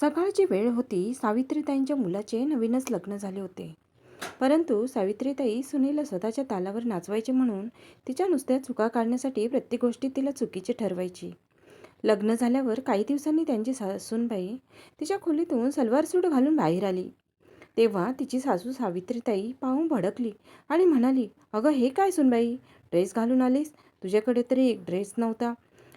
सकाळची वेळ होती. सावित्रीताईंच्या मुलाचे नवीनच लग्न झाले होते. परंतु सावित्रीताई सुनीला स्वतःच्या तालावर नाचवायचे म्हणून तिच्या नुसत्या चुका काढण्यासाठी प्रत्येक गोष्टी तिला चुकीची ठरवायची. लग्न झाल्यावर काही दिवसांनी त्यांची सासूनबाई तिच्या खोलीतून सलवार सूट घालून बाहेर आली. तेव्हा तिची सासू सावित्रीताई पाहून भडकली आणि म्हणाली अगं हे काय सुनबाई? ड्रेस घालून आलीस? तुझ्याकडे तरी एक ड्रेस नव्हता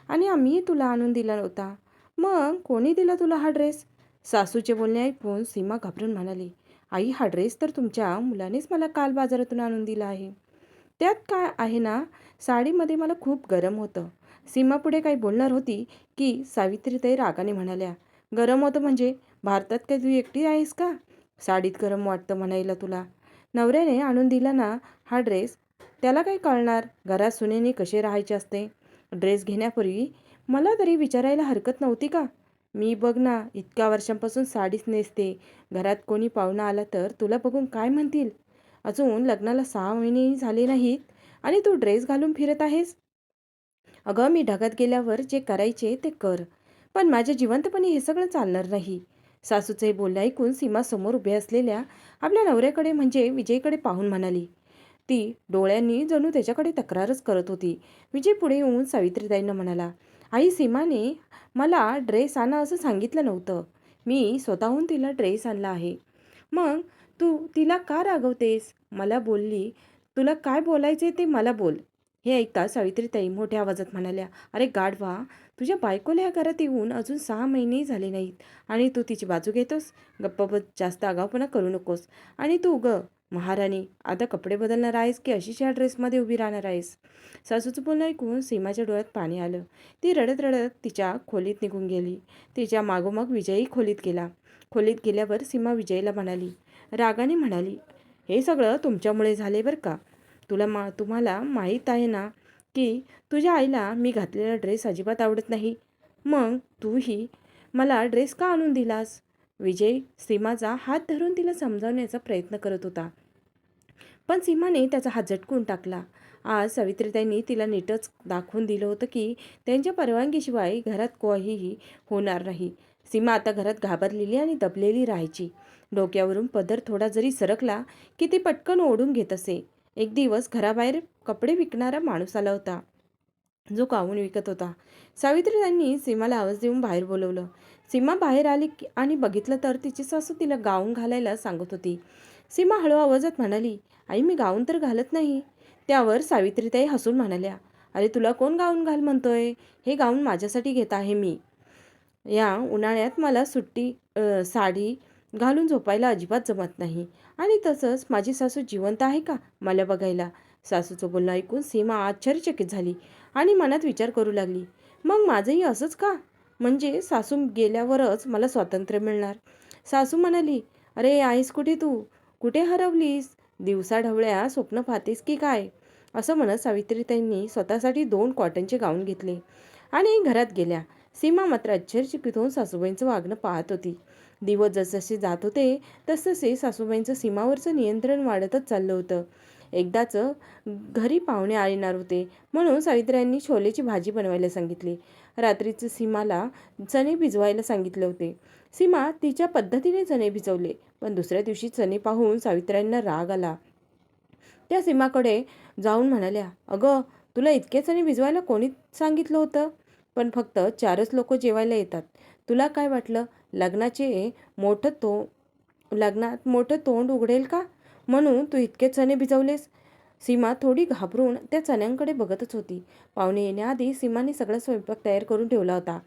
आणि आम्ही तुला आणून दिला नव्हता. मग कोणी दिला तुला हा ड्रेस? सासूचे बोलणे ऐकून सीमा घाबरून म्हणाली आई हा ड्रेस तर तुमच्या मुलानेच मला काल बाजारातून आणून दिला आहे. त्यात काय आहे ना साडीमध्ये मला खूप गरम होतं. सीमा पुढे काही बोलणार होती की सावित्रीताई रागाने म्हणाल्या गरम होतं म्हणजे? भारतात काय तू एकटी आहेस का? साडीत गरम वाटतं म्हणायला तुला. नवऱ्याने आणून दिला ना हा ड्रेस त्याला काही कळणार? घरात सुनेने कसे राहायचे असते? ड्रेस घेण्यापूर्वी मला तरी विचारायला हरकत नव्हती का? मी बघ ना इतक्या वर्षांपासून साडीच नेसते. घरात कोणी पाहुणा आला तर तुला बघून काय म्हणतील? अजून लग्नाला सहा महिनेही झाले नाहीत आणि तू ड्रेस घालून फिरत आहेस? अगं मी ढगात गेल्यावर जे करायचे ते कर. पण माझ्या जिवंतपणी हे सगळं चालणार नाही. सासूचे बोलणे ऐकून सीमा समोर उभे असलेल्या आपल्या नवऱ्याकडे म्हणजे विजयकडे पाहून म्हणाली. ती डोळ्यांनी जणू त्याच्याकडे तक्रारच करत होती. विजय पुढे येऊन सावित्रीताईंना म्हणाला आई सीमाने मला ड्रेस आणा असं सांगितलं नव्हतं. मी स्वतःहून तिला ड्रेस आणला आहे. मग तू तिला का रागवतेस? मला बोलली तुला काय बोलायचे ते मला बोल. हे ऐकता सावित्रीताई मोठ्या आवाजात म्हणाल्या अरे गाढवा तुझ्या बायकोला ह्या घरात येऊन अजून सहा महिनेही झाले नाहीत आणि तू तिची बाजू घेतोस? गप्प जास्त आगावपणा करू नकोस. आणि तू ग महाराणी आता कपडे बदलणार आहेस की अशीच या ड्रेसमध्ये उभी राहणार आहेस? सासूचं बोलणं ऐकून सीमाच्या डोळ्यात पाणी आलं. ती रडत रडत तिच्या खोलीत निघून गेली. तिच्या मागोमाग विजयही खोलीत गेला. खोलीत गेल्यावर सीमा विजयला म्हणाली रागाने म्हणाली हे सगळं तुमच्यामुळे झाले बरं का? तुला मा तुम्हाला माहीत आहे ना की तुझ्या आईला मी घातलेला ड्रेस अजिबात आवडत नाही. मग तूही मला ड्रेस का आणून दिलास? विजय सीमाचा हात धरून तिला समजावण्याचा प्रयत्न करत होता. पण सीमाने त्याचा हात झटकून टाकला. आज सावित्रीताईंनी तिला नीटच दाखवून दिलं होतं की त्यांच्या परवानगीशिवाय घरात काहीही होणार नाही. सीमा आता घरात घाबरलेली आणि दबलेली राहायची. डोक्यावरून पदर थोडा जरी सरकला की ती पटकन ओढून घेत असे. एक दिवस घराबाहेर कपडे विकणारा माणूस आला होता. जो गाऊन विकत होता. सावित्रीताईंनी सीमाला आवाज देऊन बाहेर बोलवलं. सीमा बाहेर आली की- आणि बघितलं तर तिची सासू तिला गाऊन घालायला सांगत होती. सीमा हळू आवाजात म्हणाली आई मी गाऊन तर घालत नाही. त्यावर सावित्रीताई हसून म्हणाल्या अरे तुला कोण गाऊन घाल म्हणतोय? हे गाऊन माझ्यासाठी घेत आहे मी. या उन्हाळ्यात मला सुट्टी साडी घालून झोपायला अजिबात जमत नाही. आणि तसंच माझी सासू जिवंत आहे का मला बघायला? सासूचं बोलणं ऐकून सीमा आश्चर्यचकित झाली आणि मनात विचार करू लागली मग माझंही असंच का? म्हणजे सासू गेल्यावरच मला स्वातंत्र्य मिळणार. सासू म्हणाली अरे आईस कुठे तू? कुठे हरवलीस? दिवसा ढवळ्या स्वप्न पाहतेस की काय? असं म्हणत सावित्रीताईंनी स्वतःसाठी दोन कॉटनचे गाऊन घेतले आणि घरात गेल्या. सीमा मात्र आश्चर्यचकित होऊन सासूबाईंचं वागणं पाहत होती. दिवस जसजसे जात होते तसतसे सासूबाईंचं सीमावरचं नियंत्रण वाढतच चाललं होतं. एकदाचं घरी पाहुणे येणार होते. म्हणून सावित्र्यांनी छोलेची भाजी बनवायला सांगितली. रात्रीचं सीमाला चणे भिजवायला सांगितले होते. सीमा तिच्या पद्धतीने चणे भिजवले पण दुसऱ्या दिवशी चणे पाहून सावित्र्यांना राग आला. त्या सीमाकडे जाऊन म्हणाल्या अगं तुला इतके चणे भिजवायला कोणी सांगितलं होतं? पण फक्त चारच लोक जेवायला येतात. तुला काय वाटलं? लग्नाचे मोठं तो लग्नात मोठं तोंड उघडेल का? म्हणून तू इतके चणे भिजवलेस. सीमा थोडी घाबरून त्या चण्यांकडे बघतच होती. पाहुणे येण्याआधी सीमाने सगळा स्वयंपाक तयार करून ठेवला होता.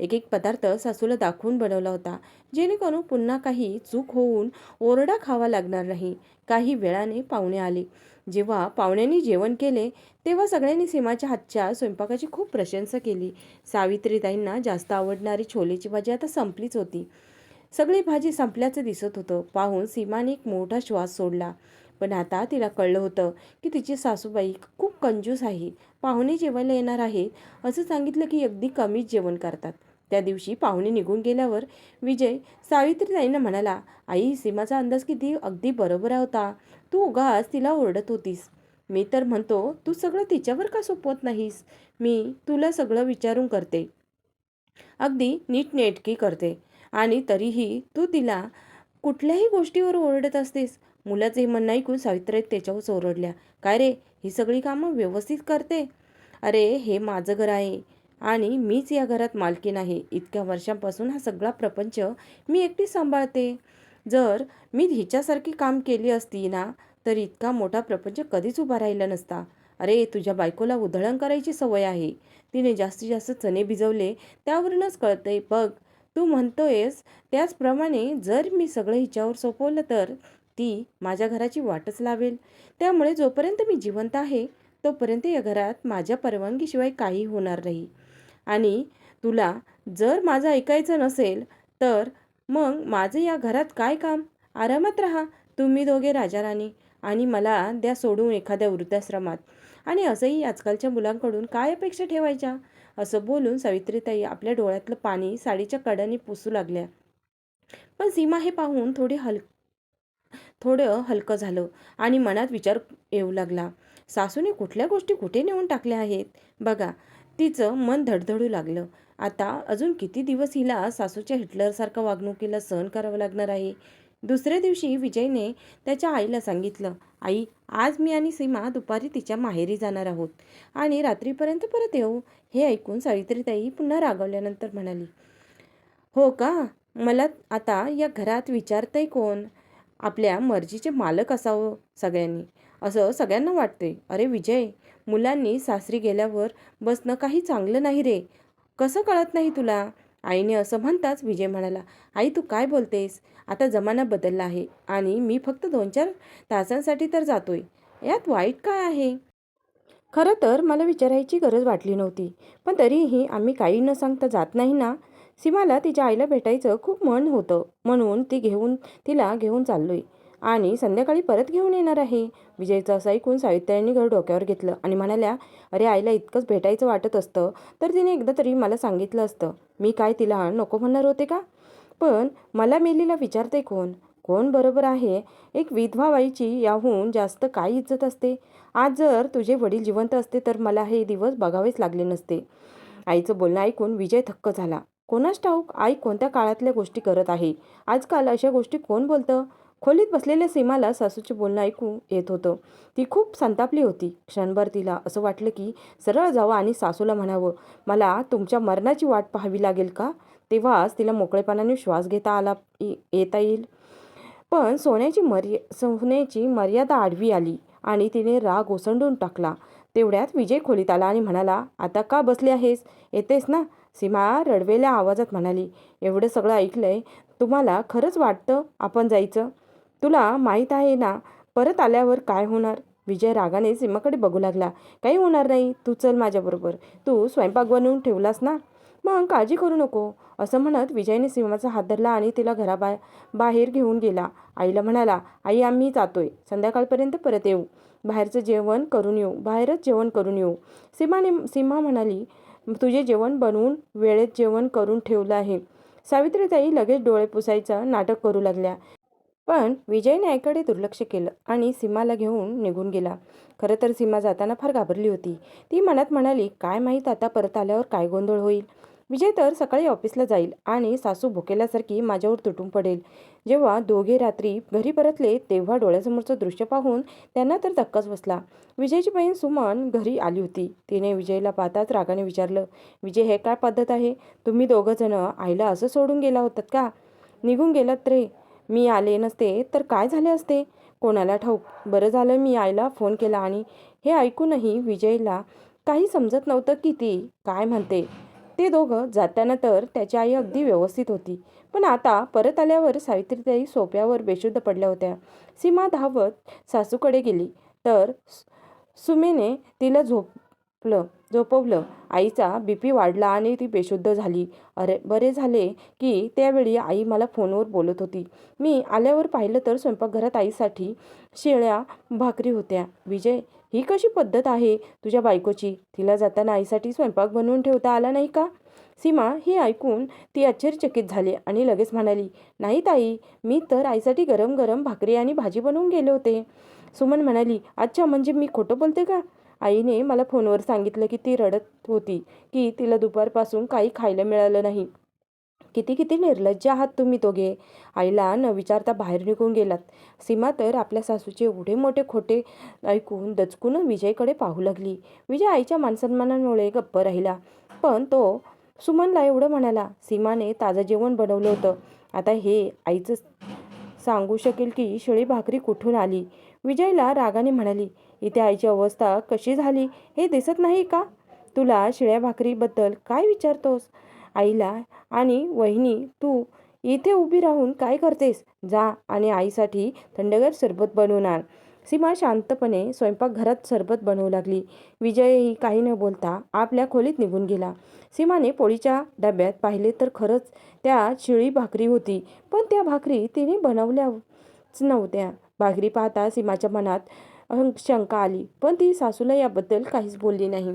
एक एक पदार्थ सासूला दाखवून बनवला होता जेणेकरून पुन्हा काही चूक होऊन ओरडा खावा लागणार नाही. काही वेळाने पाहुणे आले. जेव्हा पाहुण्यांनी जेवण केले तेव्हा सगळ्यांनी सीमाच्या हातच्या स्वयंपाकाची खूप प्रशंसा केली. सावित्रीताईंना जास्त आवडणारी छोलेची भाजी आता संपलीच होती. सगळी भाजी संपल्याचं दिसत होतं. पाहून सीमाने एक मोठा श्वास सोडला. पण आता तिला कळलं होतं की तिची सासूबाई खूप कंजूस आहे. पाहुणे जेवायला येणार आहेत असं सांगितलं की अगदी कमीच जेवण करतात. त्या दिवशी पाहुणे निघून गेल्यावर विजय सावित्रीताईंना म्हणाला आई सीमाचा अंदाज किती अगदी बरोबर होता. तू उगाच तिला ओरडत होतीस. मी तर म्हणतो तू सगळं तिच्यावर का सोपवत नाहीस? मी तुला सगळं विचारून करते. अगदी नीटनेटकी करते. आणि तरीही तू तिला कुठल्याही गोष्टीवर ओरडत असतेस. मुलाचे हे म्हणणं ऐकून सावित्रीत त्याच्यावर ओरडल्या. काय रे ही सगळी कामं व्यवस्थित करते? अरे हे माझं घर आहे आणि मीच या घरात मालकी नाही इतक्या वर्षांपासून हा सगळा प्रपंच मी एकटी सांभाळते. जर मी हिच्यासारखी काम केली असती ना तर इतका मोठा प्रपंच कधीच उभा राहिला नसता. अरे तुझ्या बायकोला उधळण करायची सवय आहे. तिने जास्तीत जास्त चणे भिजवले त्यावरूनच कळते बघ तू म्हणतोयस त्याचप्रमाणे जर मी सगळं हिच्यावर सोपवलं तर ती माझ्या घराची वाटच लावेल. त्यामुळे जोपर्यंत मी जिवंत आहे तोपर्यंत या घरात माझ्या परवानगीशिवाय काही होणार नाही. आणि तुला जर माझं ऐकायचं नसेल तर मग माझं या घरात काय काम? आरामात राहा. तुम्ही दोघे राजा राणी आणि मला द्या सोडून एखाद्या वृद्धाश्रमात. आणि असंही आजकालच्या मुलांकडून काय अपेक्षा ठेवायच्या? असं बोलून सावित्रीताई आपल्या डोळ्यातलं पाणी साडीच्या कडाने पुसू लागल्या. पण सीमा हे पाहून थोडी हल थोडं हलकं झालं आणि मनात विचार येऊ लागला. सासूने कुठल्या गोष्टी कुठे नेऊन टाकल्या आहेत? बघा तिचं मन धडधडू लागलं. आता अजून किती दिवस हिला सासूच्या हिटलरसारखं वागणुकीला सहन करावं लागणार आहे? दुसऱ्या दिवशी विजयने त्याच्या आईला सांगितलं आई आज मी आणि सीमा दुपारी तिच्या माहेरी जाणार आहोत आणि रात्रीपर्यंत परत येऊ. हे ऐकून सावित्रीताई पुन्हा रागवल्यानंतर म्हणाली हो का? मला आता या घरात विचारतंय कोण? आपल्या मर्जीचे मालक असावं सगळ्यांनी. असं सगळ्यांना वाटते अरे विजय मुलांनी सासरी गेल्यावर बसणं काही चांगलं नाही रे. कसं कळत नाही तुला? आईने असं म्हणताच विजय म्हणाला आई तू काय बोलतेस? आता जमाना बदलला आहे आणि मी फक्त दोन चार तासांसाठी तर जातोय. यात वाईट काय आहे? खरं तर मला विचारायची गरज वाटली नव्हती पण तरीही आम्ही काही न सांगता जात नाही ना? सीमाला तिच्या आईला भेटायचं खूप मन होतं म्हणून ती घेऊन तिला घेऊन चाललोय. आणि संध्याकाळी परत घेऊन येणार आहे. विजयचं असं ऐकून सावित्र्यांनी घर डोक्यावर घेतलं आणि म्हणाल्या अरे आईला इतकंच भेटायचं वाटत असतं तर तिने एकदा तरी मला सांगितलं असतं. मी काय तिला नको म्हणणार होते का? पण मला मेलीला विचारते कोण? कोण बरोबर आहे? एक विधवा बाईची याहून जास्त काय इज्जत असते? आज जर तुझे वडील जिवंत असते तर मला हे दिवस बघावेच लागले नसते. आईचं बोलणं ऐकून विजय थक्क झाला. कोणाच ठाऊक आई कोणत्या काळातल्या गोष्टी करत आहे? आजकाल अशा गोष्टी कोण बोलतं? खोलीत बसलेल्या सीमाला सासूचे बोलणं ऐकू येत होतं. ती खूप संतापली होती. क्षणभर तिला असं वाटलं की सरळ जावं आणि सासूला म्हणावं मला तुमच्या मरणाची वाट पाहावी लागेल का? तेव्हाच तिला मोकळेपणाने श्वास घेता आला येता येईल. पण सोन्याची मर्या सोन्याची मर्यादा आडवी आली आणि तिने राग ओसंडून टाकला. तेवढ्यात विजय खोलीत आला आणि म्हणाला आता का बसले आहेस? येतेस ना? सीमा रडवेल्या आवाजात म्हणाली एवढं सगळं ऐकलंय तुम्हाला खरंच वाटतं आपण जायचं? तुला माहीत आहे ना परत आल्यावर काय होणार? विजय रागाने सीमाकडे बघू लागला काही होणार नाही तू चल माझ्याबरोबर. तू स्वयंपाक बनवून ठेवलास ना? मग काळजी करू नको. असं म्हणत विजयने सीमाचा हात धरला आणि तिला घराबा बाहेर घेऊन गेला. आईला म्हणाला आई आम्ही जातोय. संध्याकाळपर्यंत परत येऊ. बाहेरचं जेवण करून येऊ. बाहेरच जेवण करून येऊ. सीमाने सीमा म्हणाली तुझे जेवण बनवून वेळेत जेवण करून ठेवलं आहे. सावित्रीताई लगेच डोळे पुसायचं नाटक करू लागल्या. पण विजयने आईकडे दुर्लक्ष केलं आणि सीमाला घेऊन निघून गेला. खरं तर सीमा जाताना फार घाबरली होती. ती मनात म्हणाली काय माहीत आता परत आल्यावर काय गोंधळ होईल? विजय तर सकाळी ऑफिसला जाईल आणि सासू भुकेल्यासारखी माझ्यावर तुटून पडेल. जेव्हा दोघे रात्री घरी परतले तेव्हा डोळ्यासमोरचं दृश्य पाहून त्यांना तर धक्काच बसला. विजयची बहीण सुमन घरी आली होती. तिने विजयला पाहताच रागाने विचारलं विजय हे काय पद्धत आहे? तुम्ही दोघंजणं आईला असं सोडून गेला होतात का? निघून गेलात रे. मी आले नसते तर काय झाले असते? कोणाला ठाऊक? बरं झालं मी आईला फोन केला आणि हे ऐकूनही विजयला काही समजत नव्हतं की ती काय म्हणते. ते दोघं जाताना तर त्याची आई अगदी व्यवस्थित होती. पण आता परत आल्यावर सावित्रीताई सोप्यावर बेशुद्ध पडल्या होत्या. सीमा धावत सासूकडे गेली. तर सुमेने तिला झोप झोपलं झोपवलं. आईचा बी पी वाढला आणि ती बेशुद्ध झाली. अरे बरे झाले की त्यावेळी आई मला फोनवर बोलत होती. मी आल्यावर पाहिलं तर स्वयंपाकघरात आईसाठी शेळ्या भाकरी होत्या. विजय ही कशी पद्धत आहे तुझ्या बायकोची? तिला जाताना आईसाठी स्वयंपाक बनवून ठेवता आला नाही का? सीमा ही ऐकून ती आश्चर्यचकित झाली आणि लगेच म्हणाली नाही ताई मी तर आईसाठी गरम गरम भाकरी आणि भाजी बनवून गेले होते. सुमन म्हणाली अच्छा म्हणजे मी खोटं बोलते का? आईने मला फोनवर सांगितलं की ती रडत होती की तिला दुपारपासून काही खायला मिळालं नाही. किती किती निर्लज्ज आहात तुम्ही दोघे. आईला न विचारता बाहेर निघून गेलात. सीमा तर आपल्या सासूचे एवढे मोठे खोटे ऐकून दचकून विजयकडे पाहू लागली. विजय आईच्या मानसन्मानामुळे गप्प राहिला. पण तो सुमनला एवढं म्हणाला. सीमाने ताजं जेवण बनवलं होतं. आता हे आईचं सांगू शकेल की शिळी भाकरी कुठून आली? विजयला रागाने म्हणाली इथे आईची अवस्था कशी झाली हे दिसत नाही का? तुला शिळ्या भाकरीबद्दल काय विचारतोस? आईला आणि वहिनी तू इथे उभी राहून काय करतेस? जा आणि आईसाठी थंडगार सरबत बनवून आण. सीमा शांतपणे स्वयंपाकघरात सरबत बनवू लागली. विजयही काही न बोलता आपल्या खोलीत निघून गेला. सीमाने पोळीच्या डब्यात पाहिले तर खरंच त्या शिळी भाकरी होती पण त्या भाकरी तिने बनवल्याच नव्हत्या. भाकरी पाहता सीमाच्या मनात शंका आली. पण ती सासूला याबद्दल काहीच बोलली नाही.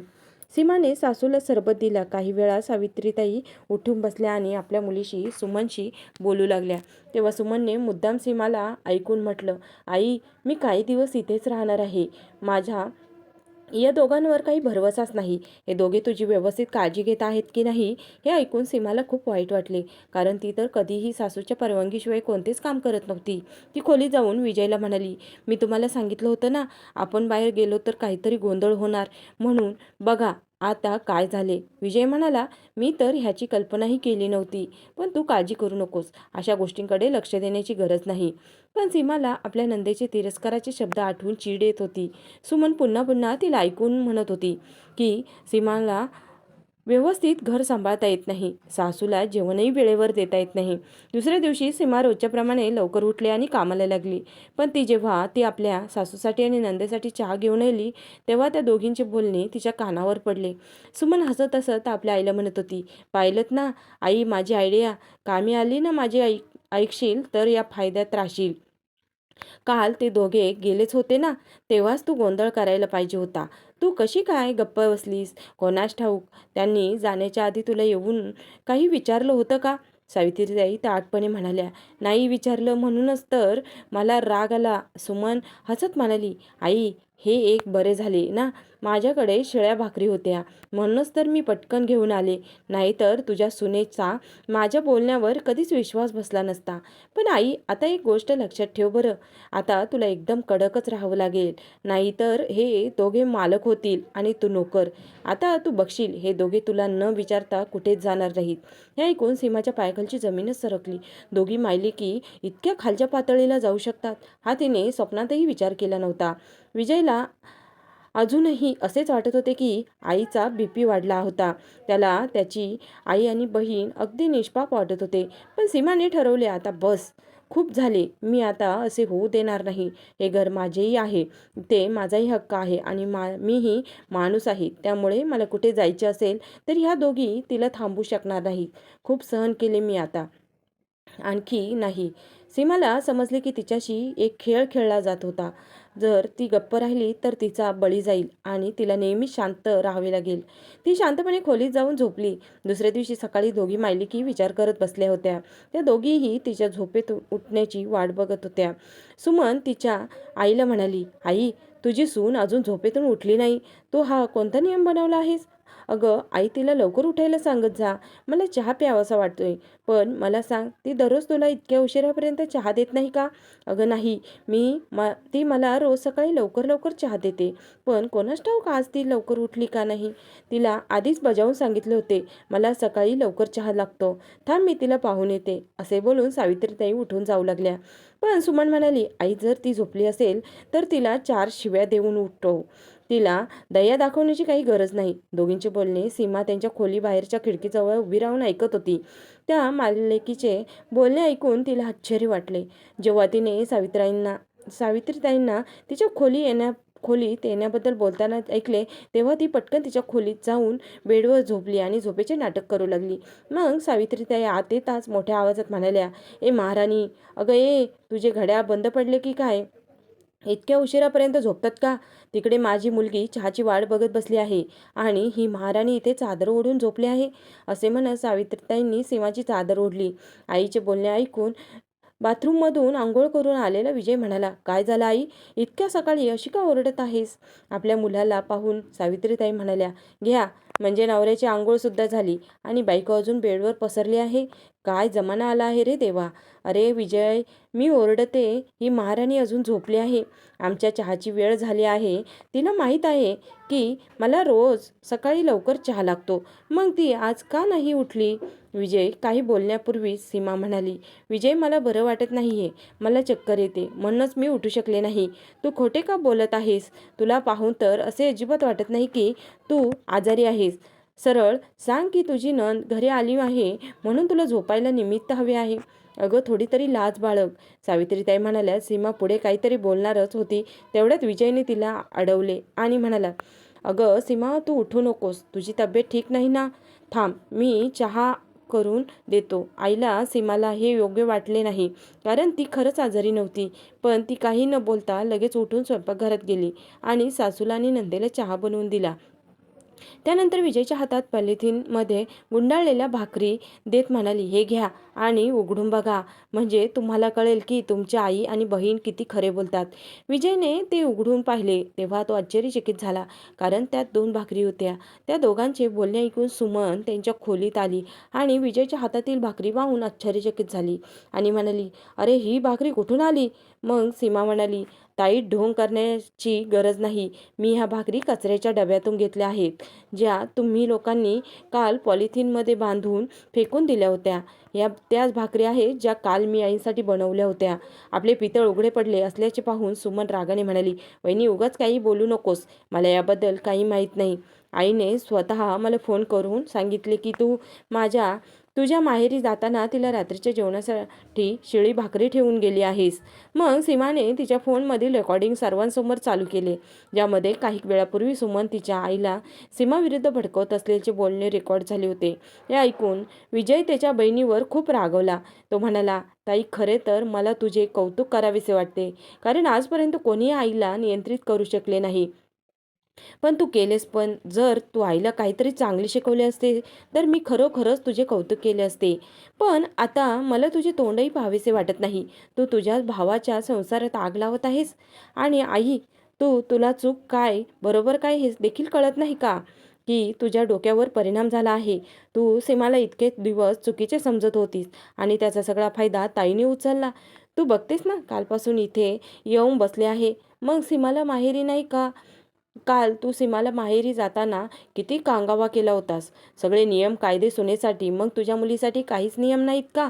सीमाने सासूला सरबत दिला. काही वेळा सावित्रीताई उठून बसल्या आणि आपल्या मुलीशी सुमनशी बोलू लागल्या. तेव्हा सुमनने मुद्दाम सीमाला ऐकून म्हटलं आई मी काही दिवस इथेच राहणार आहे. माझ्या या दोघांवर काही भरवसाच नाही. हे दोघे तुझी व्यवस्थित काळजी घेत आहेत की नाही हे ऐकून सीमाला खूप वाईट वाटले. कारण ती तर कधीही सासूच्या परवानगीशिवाय कोणतेच काम करत नव्हती. ती खोली जाऊन विजयला म्हणाली मी तुम्हाला सांगितलं होतं ना आपण बाहेर गेलो तर काहीतरी गोंधळ होणार. म्हणून बघा आता काय झाले? विजय म्हणाला मी तर ह्याची कल्पनाही केली नव्हती पण तू काळजी करू नकोस. अशा गोष्टींकडे लक्ष देण्याची गरज नाही. पण सीमाला आपल्या नंदेचे तिरस्काराचे शब्द आठवून चीड येत होती. सुमन पुन्हा पुन्हा तिला ऐकून म्हणत होती की सीमाला व्यवस्थित घर सांभाळता येत नाही. सासूला जेवणही वेळेवर देता येत नाही. दुसऱ्या दिवशी सीमा रोजच्याप्रमाणे लवकर उठली आणि कामाला लागली. पण ती जेव्हा ती आपल्या सासूसाठी आणि नंदेसाठी चहा घेऊन आली तेव्हा त्या दोघींचे बोलणे तिच्या कानावर पडले. सुमन हसत हसत आपल्या आईला म्हणत होती पाहिलंत ना आई माझी आयडिया कामी आली ना माझी ऐक ऐकशील तर या फायद्यात राहशील. काल ते दोघे गेलेच होते ना तेव्हाच तू गोंधळ करायला पाहिजे होता. तू कशी काय गप्प बसलीस? कोणास ठाऊक? त्यांनी जाण्याच्या आधी तुला येऊन काही विचारलं होतं का? सावित्रीताई ताटपणे म्हणाल्या नाही विचारलं. म्हणूनच तर मला राग आला. सुमन हसत म्हणाली आई हे एक बरे झाले ना? माझ्याकडे शेळ्या भाकरी होत्या. म्हणूनच तर मी पटकन घेऊन आले. नाहीतर तुझ्या सुनेचा माझ्या बोलण्यावर कधीच विश्वास बसला नसता. पण आई आता एक गोष्ट लक्षात ठेव बरं. आता तुला एकदम कडकच राहावं लागेल. नाहीतर हे दोघे मालक होतील आणि तू नोकर. आता तू बघशील हे दोघे तुला न विचारता कुठेच जाणार नाहीत. हे ऐकून सीमाच्या पायखलची जमीनच सरकली. दोघी मायली की इतक्या खालच्या पातळीला जाऊ शकतात? हा तिने स्वप्नातही विचार केला नव्हता. विजयला अजूनही असेच वाटत होते की आईचा बी पी वाढला होता. त्याला त्याची आई आणि बहीण अगदी निष्पाप वाटत होते. पण सीमाने ठरवले आता बस. खूप झाले. मी आता असे होऊ देणार नाही. हे घर माझेही आहे. ते माझाही हक्क आहे आणि मा मीही माणूस आहे. त्यामुळे मला कुठे जायचे असेल तर ह्या दोघी तिला थांबू शकणार नाही खूप सहन केले मी आता. आणखी नाही. सीमाला समजले की तिच्याशी एक खेळ खेळला जात होता. जर ती गप्प राहिली तर तिचा बळी जाईल आणि तिला नेहमी शांत राहावे लागेल. ती शांतपणे खोलीत जाऊन झोपली. दुसऱ्या दिवशी सकाळी दोघी मायलिकी विचार करत बसल्या होत्या. त्या दोघीही तिच्या झोपेत उठण्याची वाट बघत होत्या. सुमन तिच्या आईला म्हणाली आई तुझी सून अजून झोपेतून उठली नाही. तो हा कोणता नियम बनवला आहेस? अगं आई तिला लवकर उठायला सांगत जा. मला चहा प्यावासा वाटतोय. पण मला सांग ती दररोज तुला इतक्या उशिरापर्यंत चहा देत नाही का? अगं नाही. मी म ती मला रोज सकाळी लवकर लवकर चहा देते. पण कोणाच ठाऊक आज ती लवकर उठली का नाही? तिला आधीच बजावून सांगितले होते मला सकाळी लवकर चहा लागतो. थांब मी तिला पाहून येते. असे बोलून सावित्रीताई उठून जाऊ लागल्या. पण सुमन म्हणाली आई जर ती झोपली असेल तर तिला चार शिव्या देऊन उठतो. तिला दया दाखवण्याची काही गरज नाही. दोघींचे बोलणे सीमा त्यांच्या खोली बाहेरच्या खिडकीजवळ उभी राहून ऐकत होती. त्या मालिकेचे बोलणे ऐकून तिला आश्चर्य वाटले. जेव्हा तिने सावित्राईंना सावित्रीताईंना तिच्या खोली येण्या खोलीत येण्याबद्दल बोलताना ऐकले तेव्हा ती पटकन तिच्या खोलीत जाऊन बेडवर झोपली आणि झोपेचे नाटक करू लागली. मग सावित्रीताई आत येताच मोठ्या आवाजात म्हणाल्या ए महाराणी अगं ए तुझे घड्याळ बंद पडले की काय? इतक्या उशिरापर्यंत झोपतात का? तिकडे माझी मुलगी चहाची वाट बघत बसली आहे आणि ही महाराणी इथे चादर ओढून झोपली आहे असे म्हणत सावित्रीताईंनी सीमाची चादर ओढली. आईचे बोलणे ऐकून बाथरूममधून आंघोळ करून आलेला विजय म्हणाला काय झालं आई? इतक्या सकाळी अशी का ओरडत आहेस? आपल्या मुलाला पाहून सावित्रीताई म्हणाल्या घ्या म्हणजे नवऱ्याची आंघोळसुद्धा झाली आणि बायको अजून बेडवर पसरली आहे. काय जमाना आला आहे रे देवा? अरे विजय मी ओरडते. ही महाराणी अजून झोपली आहे. आमच्या चहाची वेळ झाली आहे. तिला माहीत आहे की मला रोज सकाळी लवकर चहा लागतो. मग ती आज का नाही उठली? विजय काही बोलण्यापूर्वी सीमा म्हणाली विजय मला बरं वाटत नाही आहे मला चक्कर येते. म्हणूनच मी उठू शकले नाही. तू खोटे का बोलत आहेस? तुला पाहून तर असे अजिबात वाटत नाही की तू आजारी आहेस. सरळ सांग की तुझी नंद घरी आली आहे म्हणून तुला झोपायला निमित्त हवे आहे. अगं थोडी तरी लाज बाळग सावित्रीताई म्हणाल्या. सीमा पुढे काहीतरी बोलणारच होती. तेवढ्यात विजयने तिला अडवले आणि म्हणाला अगं सीमा तू उठू नकोस. तुझी तब्येत ठीक नाही ना? थांब मी चहा करून देतो. आईला सीमाला हे योग्य वाटले नाही. कारण ती खरंच आजारी नव्हती. पण ती काही न बोलता लगेच उठून स्वयंपाकघरात गेली आणि सासूला आणि नंदेला चहा बनवून दिला. त्यानंतर विजयच्या हातात पॉलिथिनमध्ये गुंडाळलेल्या भाकरी देत म्हणाली हे घ्या आणि उघडून बघा. म्हणजे तुम्हाला कळेल की तुमची आई आणि बहीण किती खरे बोलतात. विजयने ते उघडून पाहिले. तेव्हा तो आश्चर्यचकित झाला कारण त्यात दोन भाकरी होत्या. त्या दोघांचे बोलणे ऐकून सुमन त्यांच्या खोलीत आली आणि विजयच्या हातातील भाकरी पाहून आश्चर्यचकित झाली आणि म्हणाली अरे ही भाकरी कुठून आली? मग सीमा म्हणाली ताई ढोंग करण्याची गरज नाही. मी ह्या भाकरी कचऱ्याच्या डब्यातून घेतल्या आहेत ज्या तुम्ही लोकांनी काल पॉलिथिनमध्ये बांधून फेकून दिल्या होत्या. या त्याच भाकरी आहेत ज्या काल मी आईसाठी बनवल्या होत्या. आपले पितळ उघडे पडले असल्याचे पाहून सुमन रागाने म्हणाली वहिनी उगाच काही बोलू नकोस. मला याबद्दल काही माहीत नाही. आईने स्वतः मला फोन करून सांगितले की तू माझ्या तुझ्या माहेरी जाताना तिला रात्रीच्या जेवणासाठी शिळी भाकरी ठेवून गेली आहेस. मग सीमाने तिच्या फोनमधील रेकॉर्डिंग सर्वांसमोर चालू केले ज्यामध्ये काही वेळापूर्वी सुमन तिच्या आईला सीमाविरुद्ध भडकवत असल्याचे बोलणे रेकॉर्ड झाले होते. हे ऐकून विजय त्याच्या बहिणीवर खूप रागवला. तो म्हणाला ताई खरे तर मला तुझे कौतुक करावेसे वाटते. कारण आजपर्यंत कोणी आईला नियंत्रित करू शकले नाही. पण तू केलेस पण. जर तू आईला काहीतरी चांगले शिकवले असते तर मी खरोखरच तुझे कौतुक केले असते. पण आता मला तुझे तोंडही पाहावेसे वाटत नाही. तू तुझ्या भावाच्या संसारात आग लावत आहेस. आणि आई तू तुला चूक काय बरोबर काय हे देखील कळत नाही का? की तुझ्या डोक्यावर परिणाम झाला आहे. तू सीमाला इतके दिवस चुकीचे समजत होतीस आणि त्याचा सगळा फायदा ताईने उचलला. तू बघतेस ना कालपासून इथे येऊन बसले आहे. मग सीमाला माहेरी नाही का? काल तू सीमाला माहेरी जाताना किती कांगावा केला होतास. सगळे नियम कायदे सुनेसाठी मग तुझ्या मुलीसाठी काहीच नियम नाहीत का?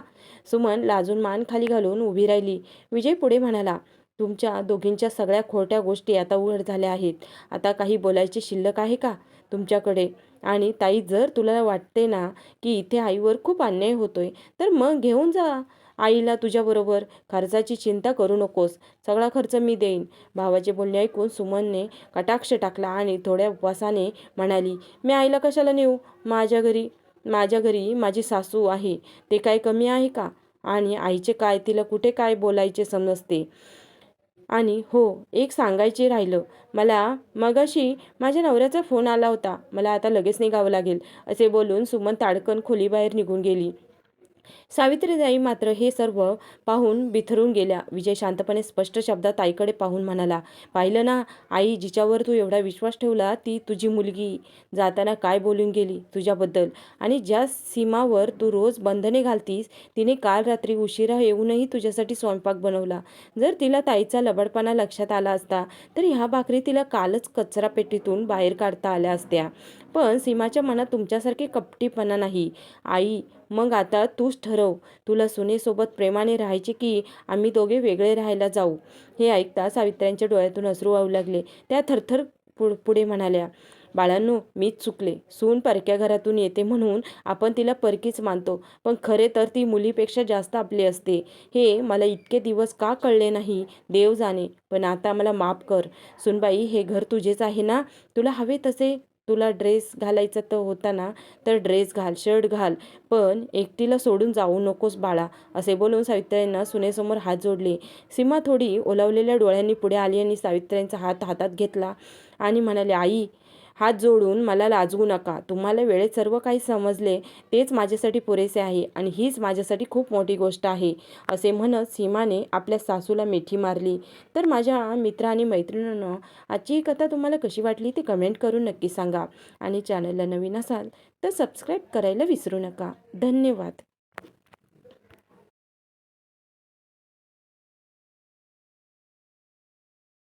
सुमन लाजून मान खाली घालून उभी राहिली. विजय पुढे म्हणाला तुमच्या दोघींच्या सगळ्या खोट्या गोष्टी आता उघड झाल्या आहेत. आता काही बोलायची शिल्लक आहे का तुमच्याकडे? आणि ताई जर तुला वाटते ना की इथे आईवर खूप अन्याय होतोय तर मग घेऊन जा. आईला तुझ्याबरोबर खर्चाची चिंता करू नकोस. सगळा खर्च मी देईन. भावाचे बोलणे ऐकून सुमनने कटाक्ष टाकला आणि थोड्या उपवासाने म्हणाली मी आईला कशाला नेऊ? माझ्या घरी माझ्या घरी माझी सासू आहे. ते काय कमी आहे का? आणि आईचे काय तिला कुठे काय बोलायचे समजते? आणि हो एक सांगायचे राहिलं. मला मगाशी माझ्या नवऱ्याचा फोन आला होता. मला आता लगेच निघावं लागेल. असे बोलून सुमन ताडकन खोलीबाहेर निघून गेली. सावित्रीदाई मात्र हे सर्व पाहून बिथरून गेल्या. विजय शांतपणे स्पष्ट शब्दात आईकडे पाहून म्हणाला पाहिलं ना आई जिच्यावर तू एवढा विश्वास ठेवला ती तुझी मुलगी. जाताना काय बोलून गेली तुझ्याबद्दल? आणि ज्या सीमावर तू रोज बंधने घालतीस तिने काल रात्री उशिरा येऊनही तुझ्यासाठी स्वयंपाक बनवला. जर तिला ताईचा लबडपणा लक्षात आला असता तर ह्या भाकरी तिला कालच कचरा पेटीतून बाहेर काढता आल्या असत्या. पण सीमाच्या मनात तुमच्यासारखे कपटीपणा नाही. आई मग आता तूच ठरव. तुला सुनेसोबत प्रेमाने राहायचे की आम्ही दोघे वेगळे राहायला जाऊ? हे ऐकता सावित्र्यांच्या डोळ्यातून अश्रू वाहू लागले. त्या थरथर पुढ पुढे म्हणाल्या बाळांनो मीच चुकले. सून परक्या घरातून येते म्हणून आपण तिला परकीच मानतो. पण खरे तर ती मुलीपेक्षा जास्त आपली असते. हे मला इतके दिवस का कळले नाही? देव जाणे. पण आता मला माफ कर. सुनबाई हे घर तुझेच आहे ना? तुला हवे तसे तुला ड्रेस घालायचा तर होता ना तर ड्रेस घाल शर्ट घाल पण एकटीला सोडून जाऊ नकोस बाळा असे बोलून सावित्र्यांना सुनेसमोर हात जोडले. सीमा थोडी ओलावलेल्या डोळ्यांनी पुढे आली आणि सावित्र्यांचा हात हातात घेतला आणि म्हणाले आई हात जोडून मला लाजवू नका. तुम्हाला वेळेत सर्व काही समजले तेच माझ्यासाठी पुरेसे आहे आणि हीच माझ्यासाठी खूप मोठी गोष्ट आहे असे म्हणत सीमाने आपल्या सासूला मिठी मारली. तर माझ्या मित्र आणि मैत्रिणींना आजची ही कथा तुम्हाला कशी वाटली ते कमेंट करून नक्की सांगा. आणि चॅनलला नवीन असाल तर सबस्क्राईब करायला विसरू नका. धन्यवाद.